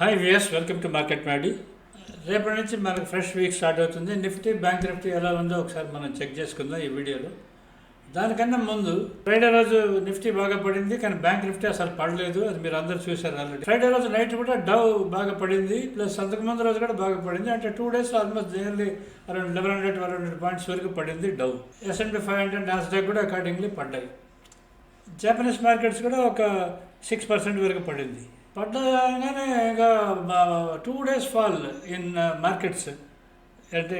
Hi వియస్ welcome to market Maddy రేపటి నుంచి మనకు ఫ్రెష్ వీక్ స్టార్ట్ అవుతుంది. నిఫ్టీ బ్యాంక్ నిఫ్టీ ఎలా ఉందో ఒకసారి మనం చెక్ చేసుకుందాం ఈ వీడియోలో. దానికన్నా ముందు ఫ్రైడే రోజు నిఫ్టీ బాగా పడింది కానీ బ్యాంక్ నిఫ్టీ అసలు పడలేదు. అది మీరు అందరూ చూశారు ఆల్రెడీ ఫ్రైడే రోజు నైట్ కూడా డవ్ బాగా పడింది ప్లస్ అంతకు ముందు రోజు కూడా బాగా పడింది. అంటే two days almost nearly around eleven hundred twelve hundred points వరకు పడింది Dow SMD five hundred Nasdaq కూడా అకార్డింగ్లీ పడ్డాయి. జపనీస్ మార్కెట్స్ కూడా ఒక సిక్స్ పర్సెంట్ వరకు పడింది. పడ్డగానే ఇంకా two days fall in markets అంటే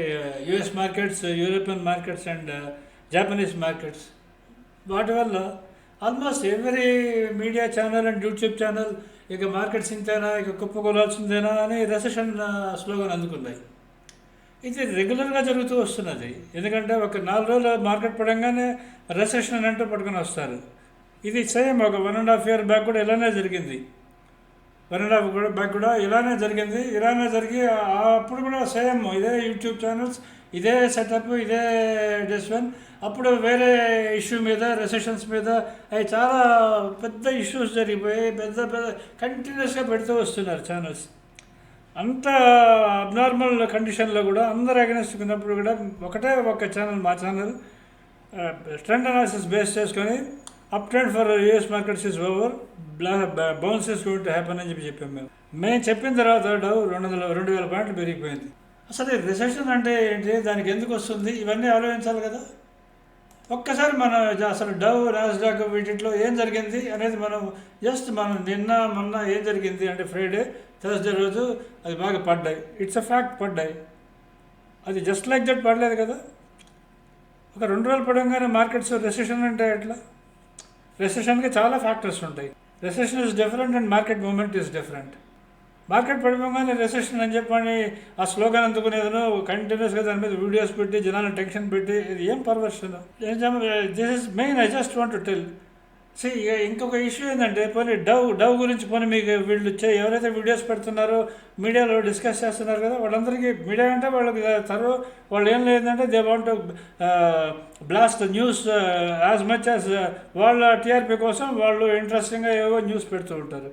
US markets European markets and Japanese markets వాటి వల్ల almost every media channel and YouTube channel ఇక మార్కెట్స్ ఇంతేనా ఇక కుప్పకొలాల్సిందేనా అని రెసెషన్ స్లోగన్ uh, అందుకున్నాయి. ఇది రెగ్యులర్గా జరుగుతూ వస్తున్నది. ఎందుకంటే ఒక నాలుగు రోజులు మార్కెట్ పడంగానే రెసెషన్ అంటూ పట్టుకొని వస్తారు. ఇది సేమ్ ఒక one and half year back కూడా ఇలానే జరిగింది. వన్ అండ్ హాఫ్ కూడా బ్యాక్ కూడా ఇలానే జరిగింది. ఇలానే జరిగి అప్పుడు కూడా సేమ్ ఇదే యూట్యూబ్ ఛానల్స్ ఇదే సెటప్ ఇదే డెసిషన్ అప్పుడు వేరే ఇష్యూ మీద రెసెషన్స్ మీద అవి చాలా పెద్ద ఇష్యూస్ జరిగిపోయి పెద్ద పెద్ద కంటిన్యూస్గా పెడుతూ వస్తున్నారు ఛానల్స్ అంత అబ్నార్మల్ కండిషన్లో కూడా అందరు అగెనెస్ట్ ఉన్నప్పుడు కూడా ఒకటే ఒక ఛానల్ మా ఛానల్ ట్రెండ్ అనాలిసిస్ బేస్ చేసుకొని up trend for US markets is over bounces going to happen అని చెప్పి చెప్పాం మేము. మేము చెప్పిన తర్వాత డవ్ రెండు వందల రెండు వేల పాయింట్లు పెరిగిపోయింది. అసలు రిసెషన్ అంటే ఏంటి? దానికి ఎందుకు వస్తుంది? ఇవన్నీ ఆలోచించాలి కదా. ఒక్కసారి మన అసలు డవ్ నాస్డాక్ వీటిలో ఏం జరిగింది అనేది మనం జస్ట్ మనం నిన్న మొన్న ఏం జరిగింది అంటే ఫ్రైడే థర్స్డే రోజు అది బాగా పడ్డాయి. ఇట్స్ అ ఫ్యాక్ట్ పడ్డాయి. అది జస్ట్ లైక్ దట్ పడలేదు కదా. ఒక రెండు రోజులు పడంగానే మార్కెట్స్ రెసెషన్ అంటే ఎట్లా? రెసెషన్కి చాలా ఫ్యాక్టర్స్ ఉంటాయి. Recession is different and market movement is different market పడిపోగానే recession అని చెప్పని ఆ స్లోగన్ అందుకునేదను కంటిన్యూస్గా దాని మీద వీడియోస్ పెట్టి జనాలను టెన్షన్ పెట్టి ఇది ఏం perversion this is main I just want to tell see ఇంకొక ఇష్యూ ఏంటంటే పోనీ డవ్ డవ్ గురించి పోనీ మీకు వీళ్ళు చే ఎవరైతే వీడియోస్ పెడుతున్నారో మీడియాలో డిస్కస్ చేస్తున్నారు కదా వాళ్ళందరికీ మీడియా అంటే వాళ్ళకి తర్వా వాళ్ళు ఏం లేదంటే they want blast news as much as వాళ్ళ టీఆర్పీ కోసం వాళ్ళు ఇంట్రెస్టింగ్గా ఏవో న్యూస్ పెడుతూ ఉంటారు.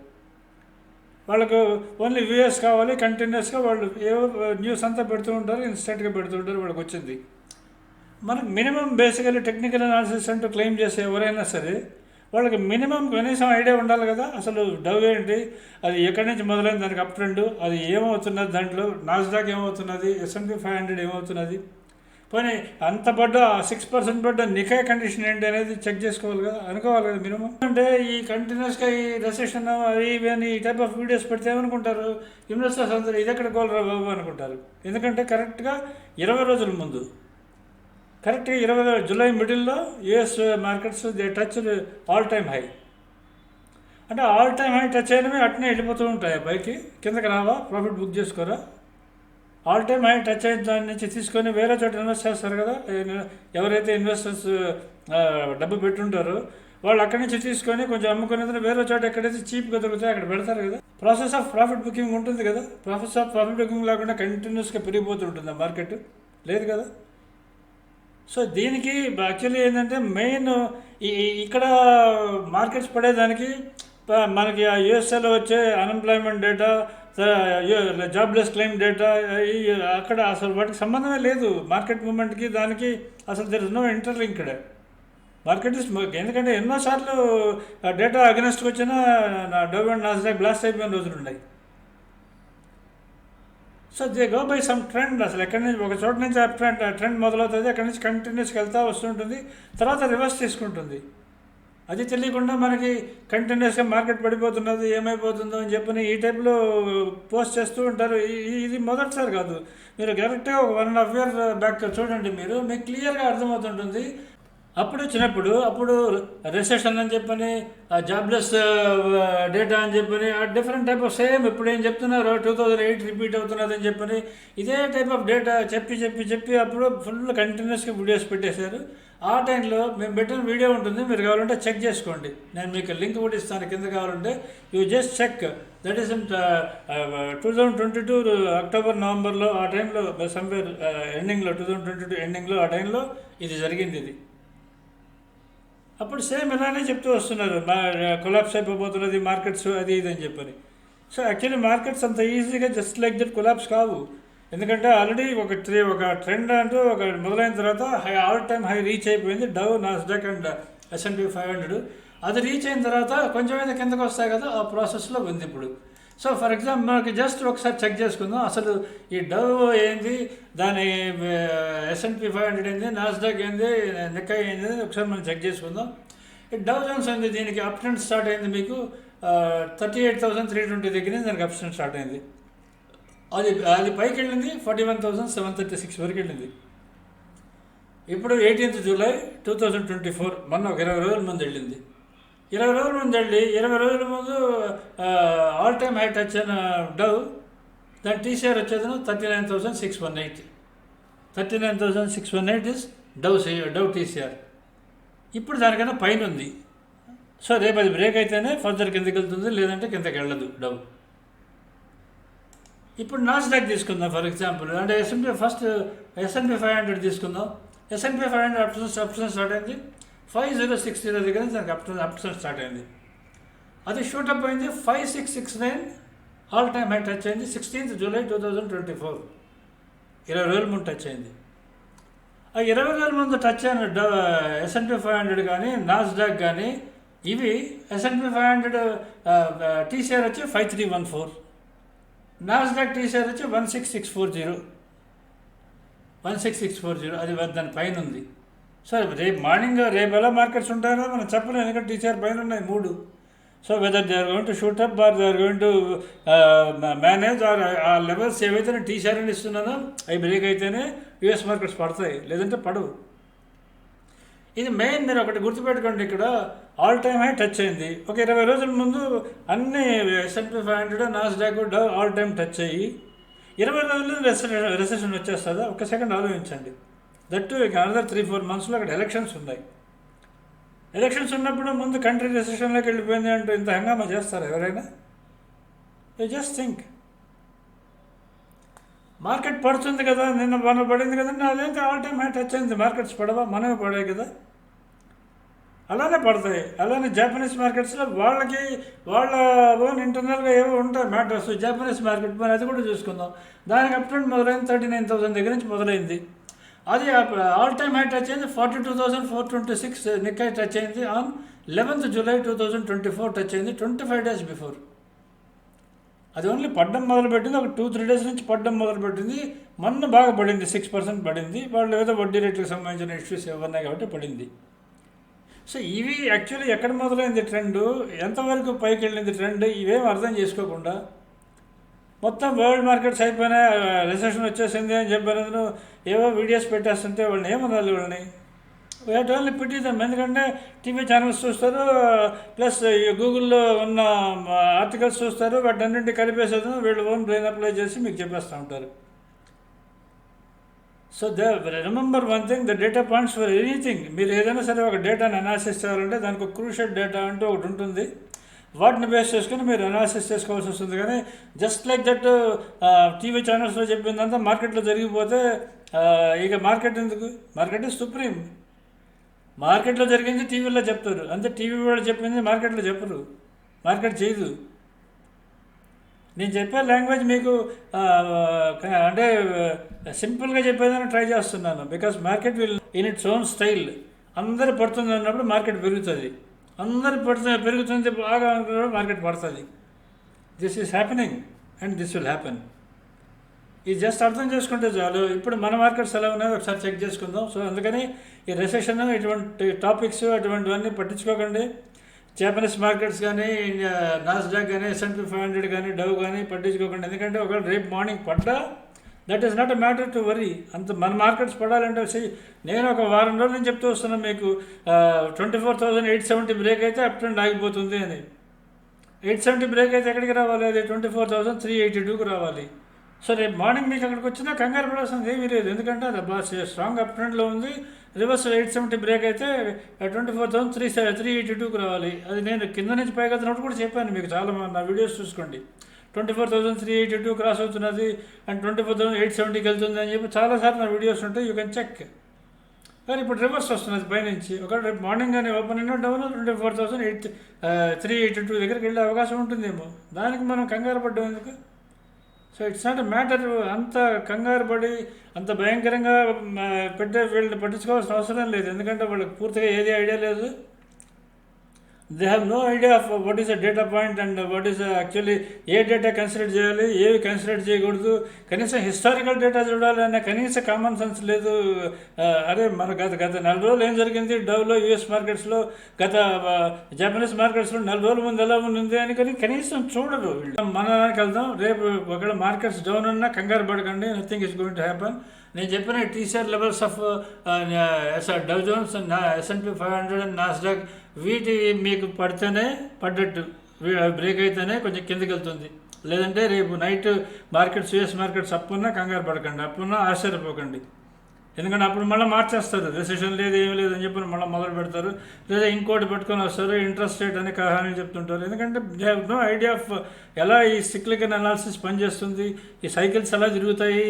వాళ్ళకు ఓన్లీ వ్యూఎస్ కావాలి కంటిన్యూస్గా వాళ్ళు ఏవో న్యూస్ అంతా పెడుతూ ఉంటారు ఇన్స్టెంట్గా పెడుతూ ఉంటారు వాళ్ళకి వచ్చింది మనకు మినిమం బేసికలీ టెక్నికల్ అనాలిసిస్ అంటూ క్లెయిమ్ చేసే ఎవరైనా సరే వాళ్ళకి మినిమం కనీసం ఐడియా ఉండాలి కదా. అసలు డవ్ ఏంటి? అది ఎక్కడి నుంచి మొదలైంది? దానికి అప్ ట్రెండ్. అది ఏమవుతున్నది దాంట్లో? Nasdaq ఏమవుతున్నది? S and P five hundred ఏమవుతున్నది? పోనీ అంత పడ్డ సిక్స్ పర్సెంట్ పడ్డ నికాయ కండిషన్ ఏంటి అనేది చెక్ చేసుకోవాలి కదా. అనుకోవాలి కదా మినిమం. అంటే ఈ కంటిన్యూస్గా ఈ రెసెషన్ అవి ఇవి అని ఈ టైప్ ఆఫ్ వీడియోస్ పెడితే ఏమనుకుంటారు? ఇన్వెస్టర్స్ అందరూ ఇది ఎక్కడ గోల్రా బాబు అనుకుంటారు. ఎందుకంటే కరెక్ట్గా ఇరవై రోజుల ముందు కరెక్ట్గా ఇరవై జూలై మిడిల్లో US markets they touch all time high అంటే ఆల్ టైమ్ హై టచ్ అయినవి అట్నే వెళ్ళిపోతూ ఉంటాయి పైకి. కిందకి రావా ప్రాఫిట్ బుక్ చేసుకోరా? ఆల్ టైమ్ హై టచ్ అయిన దాని నుంచి తీసుకొని వేరే చోట ఇన్వెస్ట్ చేస్తారు కదా. ఎవరైతే ఇన్వెస్టర్స్ డబ్బు పెట్టుంటారో వాళ్ళు అక్కడి నుంచి తీసుకొని కొంచెం అమ్ముకునేది వేరే చోట ఎక్కడైతే చీప్గా దొరుకుతాయి అక్కడ పెడతారు కదా. ప్రాసెస్ ఆఫ్ ప్రాఫిట్ బుకింగ్ ఉంటుంది కదా. ప్రాసెస్ ఆఫ్ ప్రాఫిట్ బుకింగ్ లేకుండా కంటిన్యూస్గా పెరిగిపోతుంటుంది ఆ మార్కెట్ లేదు కదా? సో దీనికి యాక్చువల్లీ ఏంటంటే మెయిన్ ఈ ఇక్కడ మార్కెట్స్ పడేదానికి మనకి ఆ యుఎస్ఏలో వచ్చే unemployment data jobless claim data అక్కడ అసలు వాటికి సంబంధమే లేదు. మార్కెట్ మూమెంట్కి దానికి అసలు there is no interlinked market is ఎందుకంటే ఎన్నోసార్లు డేటా అగెనెస్ట్కి వచ్చినా నా డవ్ అండ్ నాస్డాక్ బ్లాస్ట్ అయిపోయిన రోజులు ఉన్నాయి. So they go by some trend అసలు ఎక్కడి నుంచి ఒక చోట నుంచి ఆ ట్రెండ్ ట్రెండ్ మొదలవుతుంది అక్కడి నుంచి కంటిన్యూస్గా వెళ్తూ వస్తుంటుంది తర్వాత రివర్స్ తీసుకుంటుంది అది తెలియకుండా మనకి కంటిన్యూస్గా మార్కెట్ పడిపోతున్నది ఏమైపోతుందో అని చెప్పని ఈ టైప్లో పోస్ట్ చేస్తూ ఉంటారు. ఇది మొదటిసారి కాదు. మీరు కరెక్ట్గా ఒక one and half year back చూడండి మీరు మీకు క్లియర్గా అర్థమవుతుంటుంది అప్పుడు వచ్చినప్పుడు అప్పుడు రిసెషన్ అని చెప్పని జాబ్లెస్ డేటా అని చెప్పని ఆ డిఫరెంట్ టైప్ ఆఫ్ సేమ్ ఇప్పుడు ఏం చెప్తున్నారు? టూ థౌజండ్ ఎయిట్ రిపీట్ అవుతున్నది అని చెప్పని ఇదే టైప్ ఆఫ్ డేటా చెప్పి చెప్పి చెప్పి అప్పుడు ఫుల్ కంటిన్యూస్గా వీడియోస్ పెట్టేశారు. ఆ టైంలో మేము పెట్టిన వీడియో ఉంటుంది మీరు కావాలంటే చెక్ చేసుకోండి. నేను మీకు లింక్ కూడా ఇస్తాను కింద కావాలంటే. You just check that is two thousand twenty two October నవంబర్లో ఆ టైంలో సమ్వేర్ ఎండింగ్లో టూ థౌజండ్ ట్వంటీ టూ ఎండింగ్లో ఆ టైంలో ఇది జరిగింది ఇది. అప్పుడు సేమ్ ఇలానే చెప్తూ వస్తున్నారు. కొలాప్స్ అయిపోతున్నది మార్కెట్స్ అది ఇది అని చెప్పని. సో యాక్చువల్లీ మార్కెట్స్ అంత ఈజీగా జస్ట్ లైక్ దట్ కొలాప్స్ కావు. ఎందుకంటే ఆల్రెడీ ఒక ట్రే ఒక ట్రెండ్ అంటూ ఒక మొదలైన తర్వాత high all time high reach అయిపోయింది Dow Nasdaq and S&P five hundred అది రీచ్ అయిన తర్వాత కొంచెం కిందకు వస్తాయి కదా ఆ ప్రాసెస్లో ఉంది ఇప్పుడు. సో ఫర్ ఎగ్జాంపుల్ మనకి జస్ట్ ఒకసారి చెక్ చేసుకుందాం. అసలు ఈ డవ్ ఏంది? దాని ఎస్ఎన్పి ఫైవ్ హండ్రెడ్ ఏంది? నాస్డాక్ ఏంది? నిక్కై ఏంది? ఒకసారి మనం చెక్ చేసుకుందాం. ఈ డవ్ జోన్స్ ఉంది దీనికి అప్ ట్రెండ్ స్టార్ట్ అయింది మీకు thirty eight thousand three twenty దగ్గర దానికి అప్ ట్రెండ్ స్టార్ట్ అయింది. అది అది పైకి వెళ్ళింది forty one thousand seven thirty six వరకు వెళ్ళింది. ఇప్పుడు eighteenth July two thousand twenty four మొన్న ఒక ఇరవై రోజుల ముందు వెళ్ళింది. ఇరవై రోజుల ముందు వెళ్ళి ఇరవై రోజుల ముందు ఆల్ టైమ్ హైట్ వచ్చిన డవ్ దాని టీసీఆర్ వచ్చేది thirty nine thousand six one eight thirty nine thousand six one eight is Dow Dow TCR ఇప్పుడు దానికన్నా పైన ఉంది. సో రేపు అది బ్రేక్ అయితేనే ఫర్దర్ కిందకి వెళ్తుంది లేదంటే కిందకి వెళ్ళదు డవ్ ఇప్పుడు నాస్డాక్ తీసుకుందాం ఫర్ ఎగ్జాంపుల్ అంటే S&P first S&P five hundred తీసుకుందాం. S&P five hundred option option start అయింది. ఫైవ్ జీరో సిక్స్ జీరో దగ్గర నుంచి దానికి అప్ అప్షన్ స్టార్ట్ అయింది. అది షూటప్ అయింది five six six nine all time high touch అయింది. Sixteenth July two thousand twenty four ఇరవై వేల ముందు టచ్ అయింది. ఆ ఇరవై వేల ముందు టచ్ అయిన ఎస్ఎన్పి ఫైవ్ హండ్రెడ్ కానీ నాస్డాక్ కానీ ఇవి ఎస్ఎన్పి ఫైవ్ హండ్రెడ్ టీసీఆర్ వచ్చి five three one four Nasdaq TCR వచ్చి one six six four zero one six six four zero అది దాని పైన ఉంది. సో రేపు మార్నింగ్ రేపు ఎలా మార్కెట్స్ ఉంటాయో మనం చెప్పలేము ఎందుకంటే టీచర్ పైన ఉన్నాయి మూడు. So whether they are going to shoot up or they are going to manage or ఆ లెవెల్స్ ఏవైతే నేను టీచర్ అని ఇస్తున్నానో అవి బ్రేక్ అయితేనే యూఎస్ మార్కెట్స్ పడతాయి. లేదంటే పడవు. ఇది మెయిన్ మీరు ఒకటి గుర్తుపెట్టుకోండి ఇక్కడ. ఆల్ టైమ్ హై టచ్ అయింది. ఒక ఇరవై రోజుల ముందు అన్ని S&P five hundred Nasdaq Dow all time touch అయ్యి ఇరవై రోజుల్లో రెసెషన్ వచ్చేస్తుందా? ఒక సెకండ్ ఆలోచించండి. దట్టు ఇక అనదర్ త్రీ ఫోర్ మంత్స్లో అక్కడ ఎలక్షన్స్ ఉన్నాయి. ఎలక్షన్స్ ఉన్నప్పుడు ముందు కంట్రీ రిసెషన్లోకి వెళ్ళిపోయింది అంటూ ఇంత హంగామా చేస్తారు ఎవరైనా? యూ జస్ట్ థింక్ మార్కెట్ పడుతుంది కదా నిన్న మన పడింది కదండి అదేంటి ఆల్ టైమ్ హై టచ్ అయింది. మార్కెట్స్ పడవా? మనమే పడాయి కదా? అలానే పడతాయి. అలానే జాపనీస్ మార్కెట్స్లో వాళ్ళకి వాళ్ళ ఓన్ ఇంటర్నల్గా ఏవో ఉంటాయి మ్యాటర్స్ జాపనీస్ మార్కెట్ మరి అది కూడా చూసుకుందాం. దానికి అప్ టు మొదలైంది థర్టీ నైన్ థౌసండ్ దగ్గర నుంచి మొదలైంది. అది ఆల్ టైమ్ హై టచ్ అయింది. Forty two thousand four twenty six Nikkei touch అయింది. On eleventh July two thousand twenty four touch అయింది. ట్వంటీ ఫైవ్ డేస్ బిఫోర్ అది ఓన్లీ పడ్డం మొదలుపెట్టింది. ఒక టూ త్రీ డేస్ నుంచి పడ్డం మొదలుపెట్టింది. మొన్న బాగా పడింది. సిక్స్ పర్సెంట్ పడింది. వాళ్ళు ఏదో వడ్డీ రేట్లకు సంబంధించిన ఇష్యూస్ ఏమన్నాయి కాబట్టి పడింది. సో ఇవి యాక్చువల్లీ ఎక్కడ మొదలైంది ట్రెండ్ ఎంతవరకు పైకి వెళ్ళింది ట్రెండ్ ఇవేం అర్థం చేసుకోకుండా మొత్తం వరల్డ్ మార్కెట్స్ అయిపోయినా రిసెషన్ వచ్చేసింది అని చెప్పినందుకు ఏవో వీడియోస్ పెట్టేస్తుంటే వాళ్ళని ఏమనాలి వాళ్ళని? వేట్ ఓన్లీ పెట్టిద్దాం ఎందుకంటే టీవీ ఛానల్స్ చూస్తారు ప్లస్ గూగుల్లో ఉన్న ఆర్టికల్స్ చూస్తారు వాటన్నింటి కలిపేసేది వీళ్ళు ఓన్ బ్రెయిన్ అప్లై చేసి మీకు చెప్పేస్తూ ఉంటారు. So the remember one thing the data points for anything మీరు ఏదైనా సరే ఒక డేటాని అనాలిసిస్ చేయాలంటే దానికి ఒక క్రూషియల్ డేటా అంటూ ఒకటి ఉంటుంది. వాటిని బేస్ చేసుకుని మీరు అనాలిసిస్ చేసుకోవాల్సి వస్తుంది. కానీ జస్ట్ లైక్ దట్ టీవీ ఛానల్స్లో చెప్పిందంతా మార్కెట్లో జరిగిపోతే ఇక మార్కెట్ ఎందుకు? మార్కెట్ ఇస్ సుప్రీం మార్కెట్లో జరిగింది టీవీలో చెప్తారు. అంతే టీవీ వాళ్ళు చెప్పింది మార్కెట్లో చెప్పరు. మార్కెట్ చేయదు. నేను చెప్పే లాంగ్వేజ్ మీకు అంటే సింపుల్గా చెప్పేదని ట్రై చేస్తున్నాను. Because market will in its own style అందరూ పడుతుంది అన్నప్పుడు మార్కెట్ పెరుగుతుంది. అందరు పడుతుంది పెరుగుతుంది బాగా అనుకున్నప్పుడు మార్కెట్ పడుతుంది. This is happening and this will happen ఇది జస్ట్ అర్థం చేసుకుంటే చాలు. ఇప్పుడు మన మార్కెట్స్ ఎలా ఉన్నాయో ఒకసారి చెక్ చేసుకుందాం. సో అందుకని ఈ రెసెషన్ ఇటువంటి టాపిక్స్ అటువంటివన్నీ పట్టించుకోకండి. జాపనీస్ మార్కెట్స్ కానీ నాస్డాక్ కానీ ఎస్ఎన్పి ఫైవ్ హండ్రెడ్ కానీ డవ్ కానీ పట్టించుకోకండి. ఎందుకంటే ఒకవేళ రేపు మార్నింగ్ పడ్డా that is not a matter to worry అంత మన మార్కెట్స్ పడాలంటే నేను ఒక వారం రోజుల నుంచి చెప్తూ వస్తున్నాను మీకు twenty four thousand eight seventy break అయితే అప్ ట్రెండ్ ఆగిపోతుంది అని. ఎయిట్ సెవెంటీ బ్రేక్ అయితే ఎక్కడికి రావాలి? అది twenty four thousand three eighty టూకి రావాలి. సో రేపు మార్నింగ్ మీకు అక్కడికి వచ్చినా కంగారు పడాల్సింది ఏమీ లేదు. ఎందుకంటే అది బాగా స్ట్రాంగ్ అప్ ట్రెండ్లో ఉంది. రివర్స్ ఎయిట్ సెవెంటీ బ్రేక్ అయితే twenty four thousand three three eighty టూకి రావాలి. అది నేను కింద నుంచి పైకి వచ్చినప్పుడు కూడా చెప్పాను మీకు చాలా నా వీడియోస్ చూసుకోండి. Twenty four thousand three eighty two cross అవుతున్నది and twenty four thousand eight సెవెంటీకి వెళ్తుంది అని చెప్పి చాలాసార్లు నా వీడియోస్ ఉంటాయి యూ కెన్ చెక్ కానీ ఇప్పుడు రివర్స్ వస్తున్నది పైనుంచి. ఒక రేపు మార్నింగ్ కానీ ఓపెన్ అయినా down twenty four thousand eight three eighty two దగ్గరికి వెళ్ళే అవకాశం ఉంటుందేమో. దానికి మనం కంగారు పడ్డం ఎందుకు? సో ఇట్స్ నాట్ మ్యాటర్ అంత కంగారు పడి అంత భయంకరంగా పెట్టే వీళ్ళని పట్టించుకోవాల్సిన అవసరం లేదు. ఎందుకంటే వాళ్ళకి పూర్తిగా ఏది ఐడియా లేదు. They have no idea of what is a data point and what is actually a data consider చేయాలి ఏవి కన్సిడర్ చేయకూడదు. కనీసం హిస్టారికల్ డేటా చూడాలి అనే కనీస కామన్ సెన్స్ లేదు. అరే మన గత గత నెల రోజులు ఏం జరిగింది? డవ్లో యూఎస్ మార్కెట్స్లో గత జపనీస్ మార్కెట్స్లో నెల రోజుల ముందు ఎలా ఉంది అని కానీ కనీసం చూడరు మన దానికి వెళ్దాం రేపు ఒకవేళ మార్కెట్స్ డౌన్ ఉన్నా కంగారు పడకండి nothing is going to happen నేను చెప్పిన TCR levels of Dow Jones S&P five hundred and Nasdaq వీటి మీకు పడితేనే పడ్డట్టు బ్రేక్ అయితేనే కొంచెం కిందకి వెళ్తుంది. లేదంటే రేపు నైట్ మార్కెట్స్ యూఎస్ మార్కెట్స్ అప్పున్నా కంగారు పడకండి అప్పున్నా ఆశ్చర్యపోకండి. ఎందుకంటే అప్పుడు మళ్ళీ మార్చేస్తారు. రెసెషన్ లేదు ఏమి లేదు అని చెప్పి మళ్ళీ మొదలు పెడతారు. లేదా ఇంకోటి పెట్టుకొని వస్తారు. ఇంట్రెస్ట్ రేట్ అని కహాని చెప్తుంటారు. ఎందుకంటే they have no idea of ఎలా ఈ సిక్లికల్ అనాలిసిస్ పనిచేస్తుంది. ఈ సైకిల్స్ ఎలా తిరుగుతాయి?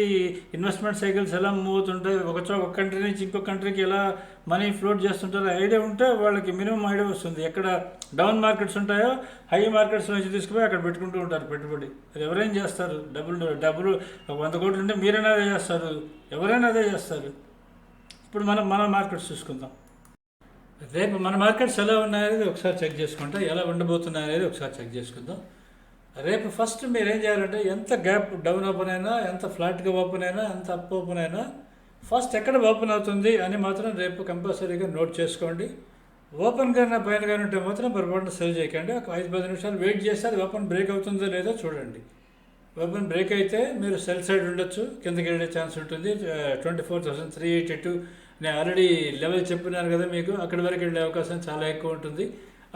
ఇన్వెస్ట్మెంట్ సైకిల్స్ ఎలా మూవ్ అవుతుంటాయి? ఒక చో ఒక కంట్రీ నుంచి ఇంకో కంట్రీకి ఎలా మనీ ఫ్లోట్ చేస్తుంటారో? ఐడియా ఉంటే వాళ్ళకి మినిమం ఐడియా వస్తుంది. ఎక్కడ డౌన్ మార్కెట్స్ ఉంటాయో హై మార్కెట్స్ నుంచి తీసుకుపోయి అక్కడ పెట్టుకుంటూ ఉంటారు పెట్టుబడి. అది ఎవరైనా చేస్తారు డబ్బులు డబ్బులు వంద కోట్లు ఉంటే మీరైనా చేస్తారు. ఎవరైనా అదే చేస్తారు. ఇప్పుడు మనం మన మార్కెట్స్ చూసుకుందాం. రేపు మన మార్కెట్స్ ఎలా ఉన్నాయనేది ఒకసారి చెక్ చేసుకుంటాం ఎలా ఉండబోతున్నాయి అనేది ఒకసారి చెక్ చేసుకుందాం. రేపు ఫస్ట్ మీరు ఏం చేయాలంటే ఎంత గ్యాప్ డౌన్ ఓపెన్ అయినా ఎంత ఫ్లాట్గా ఓపెన్ అయినా ఎంత అప్ ఓపెన్ అయినా ఫస్ట్ ఎక్కడ ఓపెన్ అవుతుంది అని మాత్రం రేపు కంపల్సరీగా నోట్ చేసుకోండి. ఓపెన్ కానీ పైన కానీ ఉంటే మాత్రం పొరపాటున సెల్ చేయకండి. ఒక ఐదు పది నిమిషాలు వెయిట్ చేస్తే అది ఓపెన్ బ్రేక్ అవుతుందో లేదో చూడండి. ఓపెన్ బ్రేక్ అయితే మీరు సెల్ సైడ్ ఉండొచ్చు కిందకి వెళ్ళే ఛాన్స్ ఉంటుంది. Twenty four thousand three eighty two నేను ఆల్రెడీ లెవెల్ చెప్పినాను కదా మీకు అక్కడి వరకు వెళ్ళే అవకాశం చాలా ఎక్కువ ఉంటుంది.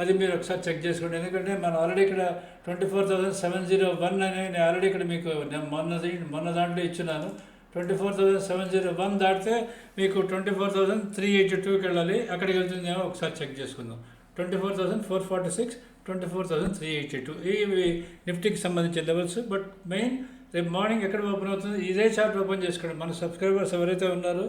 అది మీరు ఒకసారి చెక్ చేసుకోండి. ఎందుకంటే మనం ఆల్రెడీ ఇక్కడ twenty four thousand seven zero one అని నేను ఆల్రెడీ ఇక్కడ మీకు నేను మొన్నది మొన్న దాంట్లో ఇచ్చినాను. Twenty four thousand seven zero one దాటితే మీకు twenty four thousand three eighty టూకి వెళ్ళాలి. అక్కడికి వెళ్తుందేమో ఒకసారి చెక్ చేసుకుందాం. Twenty four thousand four forty six twenty four thousand three eighty two ఇవి నిఫ్టీకి సంబంధించిన లెవెల్స్ బట్ మెయిన్ రేపు మార్నింగ్ ఎక్కడ ఓపెన్ అవుతుంది? ఇదే చార్ట్ ఓపెన్ చేసుకోండి. మన సబ్స్క్రైబర్స్ ఎవరైతే ఉన్నారో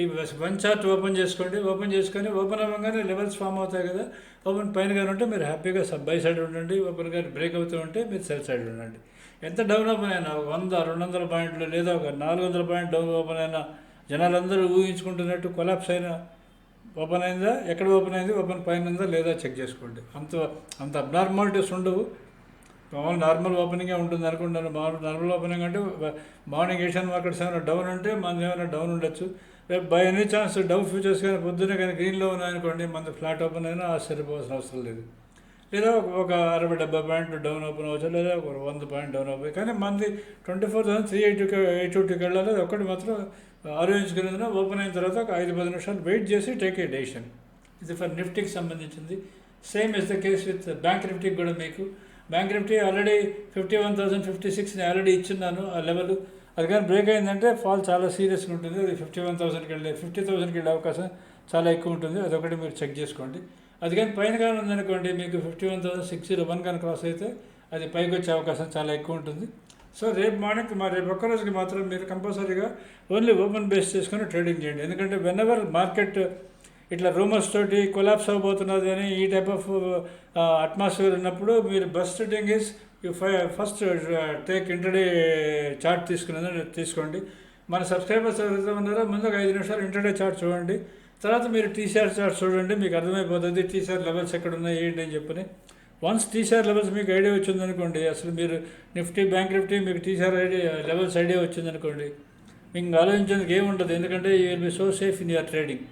ఈ వన్ చార్ట్ ఓపెన్ చేసుకోండి. ఓపెన్ చేసుకొని ఓపెన్ అవ్వగానే లెవెల్స్ ఫామ్ అవుతాయి కదా. ఓపెన్ పైన కానీ ఉంటే మీరు హ్యాపీగా సబ్ బై సైడ్ ఉండండి. ఓపెన్ కానీ బ్రేక్ అవుతూ ఉంటే మీరు సెల్ సైడ్ ఉండండి. ఎంత డౌన్ ఓపెన్ అయినా వంద రెండు వందల పాయింట్లు లేదా ఒక నాలుగు వందల పాయింట్ డౌన్ ఓపెన్ అయినా జనాలందరూ ఊహించుకుంటున్నట్టు కొలాప్స్ అయినా ఓపెన్ అయిందా? ఎక్కడ ఓపెన్ అయింది? ఓపెన్ పైన ఉందా? లేదా చెక్ చేసుకోండి. అంత అంత అబ్నార్మాలిటీస్ ఉండవు. మామూలు నార్మల్ ఓపెనింగే ఉంటుంది అనుకుంటాను. మామూలు నార్మల్ ఓపెనింగ్ అంటే మార్నింగ్ ఏషియన్ మార్కెట్స్ ఏమైనా డౌన్ ఉంటే మనది ఏమైనా డౌన్ ఉండొచ్చు. రేపు by any chance Dow futures కానీ పొద్దున్నే కానీ గ్రీన్లో ఉన్నాయనుకోండి మన ఫ్లాట్ ఓపెన్ అయినా ఆశ్చర్యపోవాల్సిన అవసరం లేదు. లేదా ఒక- అరవై డెబ్బై పాయింట్లు డౌన్ ఓపెన్ అవ్వచ్చు లేదా ఒక వంద పాయింట్ డౌన్ అవ్వచ్చు కానీ మంది ట్వంటీ ఫోర్ థౌసండ్ త్రీ ఎయిటీకి ఎయిట్ టూకి వెళ్ళాలి ఒకటి మాత్రం ఆలోచించుకునేదిన ఓపెన్ అయిన తర్వాత ఒక ఐదు పది నిమిషాలు వెయిట్ చేసి టేక్ ఏ డెసిషన్. ఇది ఫర్ నిఫ్టీకి సంబంధించింది. Same is the case with bank నిఫ్టీకి కూడా మీకు. Bank Nifty already fifty one thousand fifty సిక్స్ని already ఇచ్చున్నాను ఆ లెవెల్. అది కానీ బ్రేక్ అయిందంటే ఫాల్ చాలా సీరియస్గా ఉంటుంది. అది ఫిఫ్టీ వన్ థౌసండ్కి వెళ్ళే ఫిఫ్టీ థౌసండ్కి వెళ్ళే అవకాశం చాలా ఎక్కువ ఉంటుంది. అదొకటి మీరు చెక్ చేసుకోండి. అది కానీ పైన కానీ ఉందనుకోండి మీకు fifty one thousand six zero one కానీ క్రాస్ అయితే అది పైకి వచ్చే అవకాశం చాలా ఎక్కువ ఉంటుంది. సో రేపు మార్నింగ్ మా రేపు ఒక్క రోజుకి మాత్రం మీరు కంపల్సరీగా ఓన్లీ ఓపెన్ బేస్ చేసుకొని ట్రేడింగ్ చేయండి. ఎందుకంటే వెన్ ఎవర్ మార్కెట్ ఇట్లా రూమర్స్ తోటి కొలాప్స్ అవ్వబోతున్నది అని ఈ టైప్ ఆఫ్ అట్మాస్ఫియర్ ఉన్నప్పుడు మీరు best trading is you first take intraday chart తీసుకున్నది తీసుకోండి. మన సబ్స్క్రైబర్స్ ఎవరైతే ఉన్నారో ముందు ఐదు నిమిషాలు ఇంటర్డే చార్ట్ చూడండి. తర్వాత మీరు టీసీఆర్ చార్ట్ చూడండి. మీకు అర్థమైపోతుంది టీసీఆర్ లెవెల్స్ ఎక్కడ ఉన్నాయి ఏంటి అని చెప్పని. వన్స్ టీసీఆర్ లెవెల్స్ మీకు ఐడియా వచ్చిందనుకోండి అసలు మీరు నిఫ్టీ బ్యాంక్ నిఫ్టీ మీకు టీసీఆర్ ఐడియా లెవెల్స్ ఐడియా వచ్చిందనుకోండి మీకు ఆలోచించేందుకు ఏముండదు ఎందుకంటే you will be so safe in your trading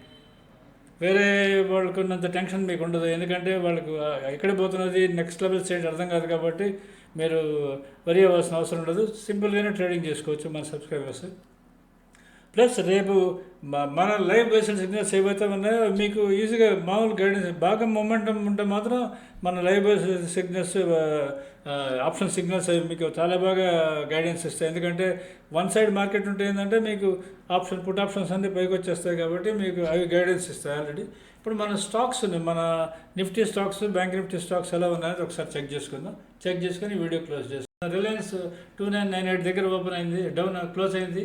వేరే వాళ్ళకు ఉన్నంత టెన్షన్ మీకు ఉండదు ఎందుకంటే వాళ్ళకు ఎక్కడ పోతున్నది నెక్స్ట్ లెవెల్ స్టేజ్ అర్థం కాదు కాబట్టి మీరు వరి అవ్వాల్సిన అవసరం ఉండదు. సింపుల్గానే ట్రేడింగ్ చేసుకోవచ్చు మన సబ్స్క్రైబర్స్ ప్లస్ రేపు మన లైవ్ బేస్డ్ సిగ్నల్స్ ఏవైతే ఉన్నాయో మీకు ఈజీగా మామూలు గైడెన్స్ బాగా మొమెంటం ఉంటే మాత్రం మన live based signals option signals అవి మీకు చాలా బాగా గైడెన్స్ ఇస్తాయి. ఎందుకంటే వన్ సైడ్ మార్కెట్ ఉంటే ఏంటంటే మీకు ఆప్షన్ పుట్ ఆప్షన్స్ అన్ని పైకి వచ్చేస్తాయి కాబట్టి మీకు అవి గైడెన్స్ ఇస్తాయి ఆల్రెడీ. ఇప్పుడు మన స్టాక్స్ ఉన్నాయి. మన Nifty stocks bank Nifty stocks ఎలా ఉన్నాయో ఒకసారి చెక్ చేసుకుందాం. చెక్ చేసుకొని వీడియో క్లోజ్ చేసుకుందాం Reliance two nine nine eight దగ్గర ఓపెన్ అయింది డౌన్ క్లోజ్ అయింది.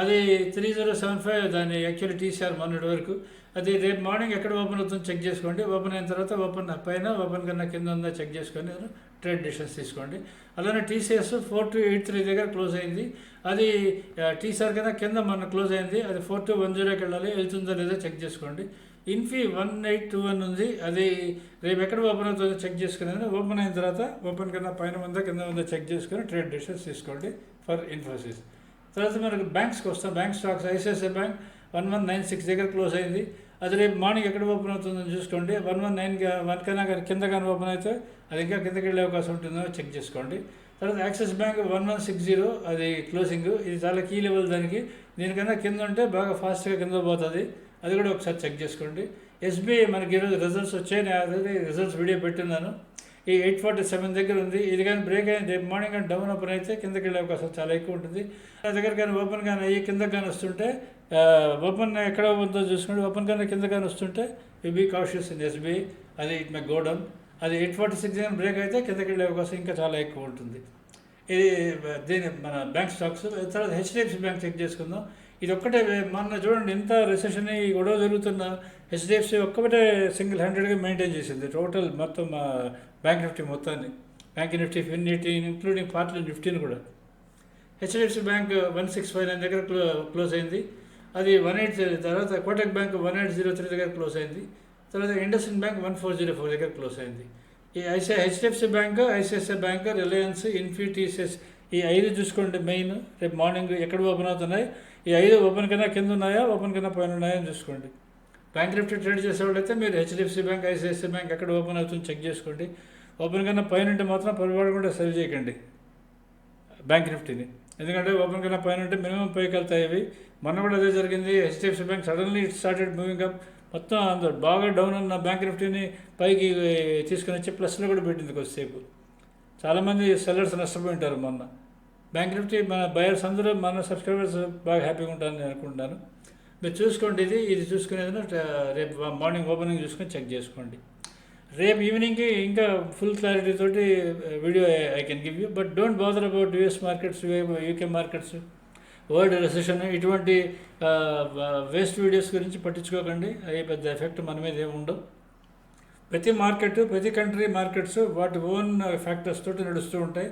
అది త్రీ జీరో సెవెన్ ఫైవ్ దాన్ని యాక్చువల్లీ టీసీఆర్ మొన్నటి వరకు. అది రేపు మార్నింగ్ ఎక్కడ ఓపెన్ అవుతుందో చెక్ చేసుకోండి. ఓపెన్ అయిన తర్వాత ఓపెన్ పైన ఓపెన్ కన్నా కింద ఉందా చెక్ చేసుకొని ట్రేడ్ డిషన్స్ తీసుకోండి. అలానే TCS four two eight three దగ్గర క్లోజ్ అయింది. అది టీసీఆర్ కన్నా కింద మన క్లోజ్ అయింది. అది ఫోర్ టు వన్ జీరోకి వెళ్ళాలి వెళ్తుందో లేదో చెక్ చేసుకోండి. Infy one eight two one ఉంది. అది రేపు ఎక్కడ ఓపెన్ అవుతుందో చెక్ చేసుకుని ఓపెన్ అయిన తర్వాత ఓపెన్ కన్నా పైన ఉందా కింద ఉందా చెక్ చేసుకొని ట్రేడ్ డిషన్స్ తీసుకోండి. ఫర్ ఇన్ఫోసిస్ తర్వాత మనకు బ్యాంక్స్కి వస్తాం. Bank stocks ICICI bank one one nine six దగ్గర క్లోజ్ అయింది. అది రేపు మార్నింగ్ ఎక్కడ ఓపెన్ అవుతుందో చూసుకోండి. వన్ వన్ నైన్ వన్ కన్నా కానీ కింద కానీ ఓపెన్ అయితే అది ఇంకా కిందకి వెళ్ళే అవకాశం ఉంటుందో చెక్ చేసుకోండి. తర్వాత Axis bank one one six zero అది క్లోజింగ్ ఇది చాలా కీ లెవెల్ దానికి. దీనికన్నా కింద ఉంటే బాగా ఫాస్ట్గా కింద పోతుంది. అది కూడా ఒకసారి చెక్ చేసుకోండి. ఎస్బీఐ మనకి ఈరోజు రిజల్ట్స్ వచ్చాయి నేను ఆల్రెడీ రిజల్ట్స్ వీడియో పెట్టున్నాను. ఈ ఎయిట్ ఫార్టీ సెవెన్ దగ్గర ఉంది. ఇది కానీ బ్రేక్ అయింది రేపు మార్నింగ్ కానీ డౌన్ ఓపెన్ అయితే కిందకి వెళ్ళే అవకాశం చాలా ఎక్కువ ఉంటుంది. నా దగ్గర కానీ ఓపెన్ కానీ అయ్యి కింద కానీ వస్తుంటే ఓపెన్ ఎక్కడ ఉందో చూసుకుంటే ఓపెన్ కానీ కింద కానీ వస్తుంటే we be cautious in SBI అది ఇట్ మై గోడౌన్ అది ఎయిట్ ఫార్టీ సిక్స్ కానీ బ్రేక్ అయితే కిందకి వెళ్ళే అవకాశం ఇంకా చాలా ఎక్కువ ఉంటుంది. ఇది దీని మన బ్యాంక్ స్టాక్స్. తర్వాత హెచ్డిఎఫ్సి బ్యాంక్ చెక్ చేసుకుందాం. ఇది ఒక్కటే మొన్న చూడండి ఎంత రిసెషన్ ఈ గొడవ జరుగుతున్న హెచ్డిఎఫ్సి ఒక్కటే సింగిల్ హండ్రెడ్గా మెయింటైన్ చేసింది. టోటల్ మొత్తం బ్యాంక్ నిఫ్టీ మొత్తాన్ని. Bank Nifty Fin Nifty including party నిఫ్టీని కూడా. HDFC bank one six five nine దగ్గర క్లో క్లోజ్ అయింది. అది వన్ ఎయిట్ తర్వాత Kotak bank one eight zero three దగ్గర క్లోజ్ అయింది. తర్వాత Indus bank one four zero four దగ్గర క్లోజ్ అయింది. ఈ ICI HDFC bank ICICI bank Reliance Infy TCS ఈ ఐదు చూసుకోండి మెయిన్. రేపు మార్నింగ్ ఎక్కడ ఓపెన్ అవుతున్నాయి? ఈ ఐదు ఓపెన్ కన్నా కింద ఉన్నాయా? ఓపెన్ కన్నా పైన ఉన్నాయా? అని చూసుకోండి. బ్యాంక్ నిఫ్టీ ట్రేడ్ చేసేవాళ్ళైతే మీరు హెచ్డిఎఫ్సి బ్యాంక్ ఐసిఐసిఐ బ్యాంక్ ఎక్కడ ఓపెన్ అవుతుందో చెక్ చేసుకోండి. ఓపెన్ కన్నా పైన ఉంటే మాత్రం పొరపాటు సెల్ చేయకండి బ్యాంక్ నిఫ్టీని. ఎందుకంటే ఓపెన్ కన్నా పైన ఉంటే మినిమం పైకి వెళ్తాయి ఇవి మొన్న కూడా అదే జరిగింది. HDFC bank suddenly it started moving up. మొత్తం అందరు బాగా డౌన్ ఉన్న బ్యాంక్ నిఫ్టీని పైకి తీసుకుని వచ్చి ప్లస్లో కూడా పెట్టింది కొద్దిసేపు. చాలామంది సెల్లర్స్ నష్టపోయి ఉంటారు మొన్న. బ్యాంక్ నిఫ్టీ మన బయర్స్ అందరూ మన సబ్స్క్రైబర్స్ బాగా హ్యాపీగా ఉంటారని నేను అనుకుంటాను మీరు చూసుకోండి ఇది ఇది చూసుకునేది రేపు మార్నింగ్ ఓపెనింగ్ చూసుకొని చెక్ చేసుకోండి. రేపు ఈవినింగ్కి ఇంకా ఫుల్ క్లారిటీ తోటి video I can give you. But don't bother about US markets UK markets world recession ఇటువంటి వేస్ట్ వీడియోస్ గురించి పట్టించుకోకండి. అవి పెద్ద ఎఫెక్ట్ మన మీద ఏమి ఉండవు. ప్రతి మార్కెట్ ప్రతి కంట్రీ మార్కెట్స్ వాటి ఓన్ ఫ్యాక్టర్స్ తోటి నడుస్తూ ఉంటాయి.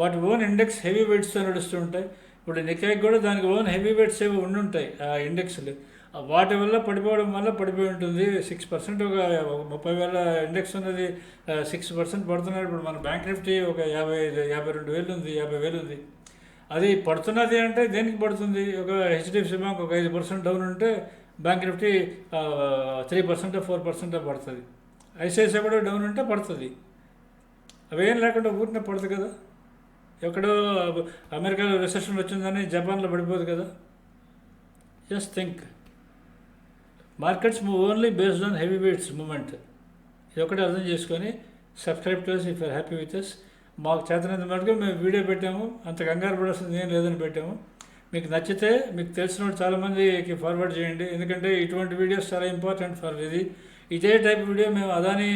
వాటి ఓన్ ఇండెక్స్ హెవీ వెయిట్స్తో నడుస్తూ ఉంటాయి. ఇప్పుడు నికాయకి కూడా దానికి ఓన్ హెవీ వెయిట్స్ ఏవో ఉండుంటాయి ఆ ఇండెక్స్లు. వాటి వల్ల పడిపోవడం వల్ల పడిపోయి ఉంటుంది. సిక్స్ పర్సెంట్ ఒక ఒక ముప్పై వేల ఇండెక్స్ ఉన్నది సిక్స్ పర్సెంట్ పడుతున్నారు. ఇప్పుడు మన బ్యాంక్ నిఫ్టీ ఒక యాభై ఐదు యాభై రెండు వేలు ఉంది యాభై వేలు ఉంది. అది పడుతున్నది అంటే దేనికి పడుతుంది? ఒక హెచ్డిఎఫ్సి బ్యాంక్ ఒక ఐదు పర్సెంట్ డౌన్ ఉంటే bank Nifty three percent four percent పడుతుంది. ఐసిఐసిఐ కూడా డౌన్ ఉంటే పడుతుంది. అవేం లేకుండా ఊరినే పడుతుంది కదా? ఎక్కడో అమెరికాలో రిసెషన్ వచ్చిందని జపాన్లో పడిపోదు కదా. Just think markets move only based on heavy weights moment ఇది ఒకటి అర్థం చేసుకొని subscribe to if are happy with us మాకు చేతనంత మటుకు మేము వీడియో పెట్టాము అంత కంగారు పడాల్సింది ఏం లేదని పెట్టాము. మీకు నచ్చితే మీకు తెలిసిన వాళ్ళు చాలామందికి ఫార్వర్డ్ చేయండి. ఎందుకంటే ఇటువంటి వీడియోస్ చాలా ఇంపార్టెంట్ ఫర్ ఇది. ఇదే టైప్ వీడియో మేము అదాని